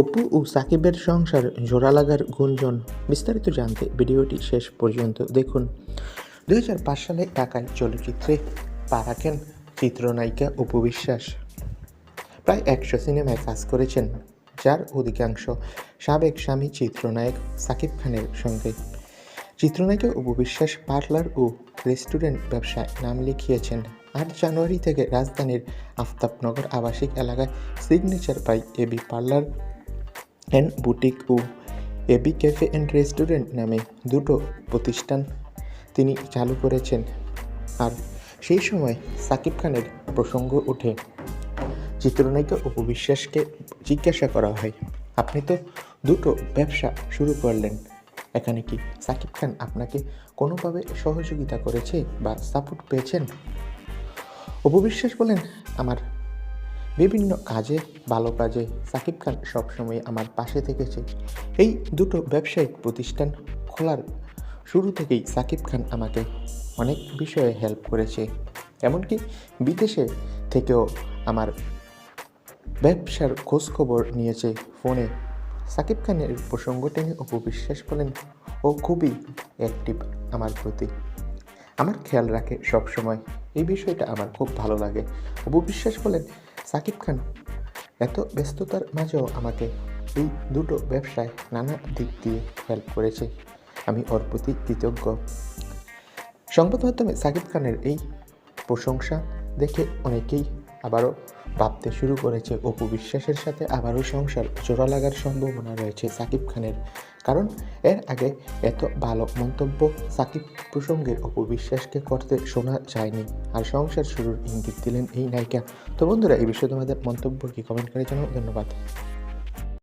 অপু ও সাকিবের সংসার জোড়া লাগার গুঞ্জন। বিস্তারিত জানতে ভিডিওটি শেষ পর্যন্ত দেখুন। দু হাজার পাঁচ সালে ঢাকায় চলচ্চিত্রে পা রাখেন চিত্রনায়িকা অপু বিশ্বাস। প্রায় একশো সিনেমায় কাজ করেছেন, যার অধিকাংশ সাবেক স্বামী চিত্রনায়ক সাকিব খানের সঙ্গে। চিত্রনায়িকা অপু বিশ্বাস পার্লার ও রেস্টুরেন্ট ব্যবসায় নাম লিখিয়েছেন। আট জানুয়ারি থেকে রাজধানীর আফতাবনগর আবাসিক এলাকায় signature by AB parlour and boutique O AB cafe and restaurant নামে দুটো প্রতিষ্ঠান তিনি চালু করেছেন। আর সেই সময় সাকিব খানের প্রসঙ্গ ওঠে, চিত্রনায়িকা অপু বিশ্বাসকে জিজ্ঞাসা করা হয়, আপনি তো দুটো ব্যবসা শুরু করলেন, এখানে কি সাকিব খান আপনাকে কোনোভাবে সহযোগিতা করেছে বা সাপোর্ট পেয়েছেন? অপু বিশ্বাস বলেন, আমার বিভিন্ন কাজে, ভালো কাজে সাকিব খান সবসময় আমার পাশে থেকেছে। এই দুটো ব্যবসায়িক প্রতিষ্ঠান খোলার শুরু থেকেই সাকিব খান আমাকে অনেক বিষয়ে হেল্প করেছে। এমনকি বিদেশে থেকেও আমার ব্যবসার খোঁজখবর নিয়েছে ফোনে। সাকিব খানের প্রসঙ্গ টেনে অপু বিশ্বাস বলেন, ও খুবই অ্যাক্টিভ আমার প্রতি। আমার খেয়াল রাখে সব সময় এই বিষয়টা আমার খুব ভালো লাগে। অপু বিশ্বাস বলেন সাকিব খান এত ব্যস্ততার মাঝেও আমাকে এই দুটো ব্যবসায় নানা দিক দিয়ে হেল্প করেছে। আমি ওর প্রতি কৃতজ্ঞ। সংবাদ মাধ্যমে সাকিব খানের এই প্রশংসা দেখে অনেকেই আবারও ভাবতে শুরু করেছে, অপু বিশ্বাসের সাথে আবারও সংসার জোড়া লাগার সম্ভাবনা রয়েছে সাকিব খানের। কারণ এর আগে এত ভালো মন্তব্য সাকিব প্রসঙ্গে অপবিশ্বাসকে করতে শোনা যায়নি আর সংসার শুরুর ইঙ্গিত দিলেন এই নায়িকা। তো বন্ধুরা, এই বিষয়ে তোমাদের মন্তব্য কি? কমেন্ট করে জানাও। ধন্যবাদ।